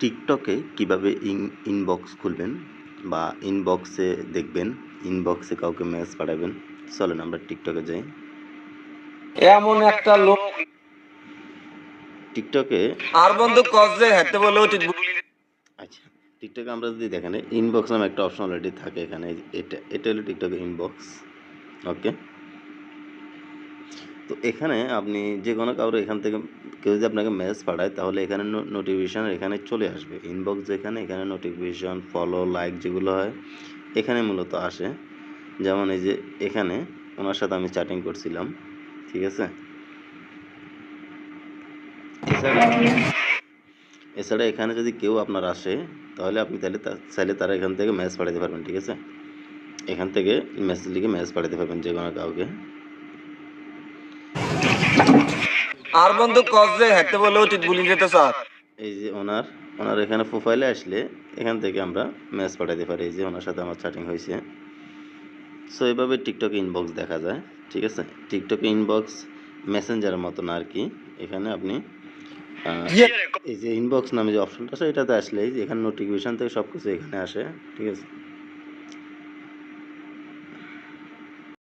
টিকটকে কীভাবে in inbox খুলবেন বা ইনবক্সে দেখবেন ইনবক্সে কাউকে মেসেজ পাঠাবেন? চলেন আমরা টিকটকে যাই। এমন একটা লোক টিকটকে আর বন্ধু যে হেতে বলে উচিত আচ্ছা টিকটকে আমরা যদি দেখেন ইনবক্স নামে একটা অপশন অলরেডি থাকে এখানে এটা এটা হলো টিকটকের ইনবক্স ওকে তো এখানে আপনি যে কোনো কারও এখান থেকে কেউ যদি আপনাকে মেসেজ পাঠায়, তাহলে এখানে নোটিফিকেশান এখানে চলে আসবে। ইনবক্স যেখানে, এখানে নোটিফিকেশান ফলো লাইক যেগুলো হয়, এখানে মূলত আসে। যেমন এই যে এখানে ওনার সাথে আমি চ্যাটিং করছিলাম, ঠিক আছে? এছাড়া এছাড়া এখানে যদি কেউ আপনার আসে, তাহলে আপনি তাহলে চাইলে তারা এখান থেকে মেসেজ পাঠাতে পারবেন, ঠিক আছে? এখান থেকে মেসেজ লিখে মেসেজ পাঠাতে পারবেন যে কোনো কাউকে। আর বন্ধু কস যে হেতে বলে উচিত বলি যেতে স্যার। এই যে ওনার ওনার এখানে প্রোফাইলে আসলে এখান থেকে আমরা মেসেজ পাঠাতে পারি। এই যে ওনার সাথে আমার চ্যাটিং হয়েছে সো এইভাবে টিকটকে ইনবক্স দেখা যায় ঠিক আছে? টিকটকে ইনবক্স মেসেঞ্জারের মতো না আর কি। এখানে আপনি এই যে ইনবক্স নামে যে অপশনটা আছে এটাতে আসলে এই যে এখানে নোটিফিকেশান থেকে সব কিছু এখানে আসে ঠিক আছে?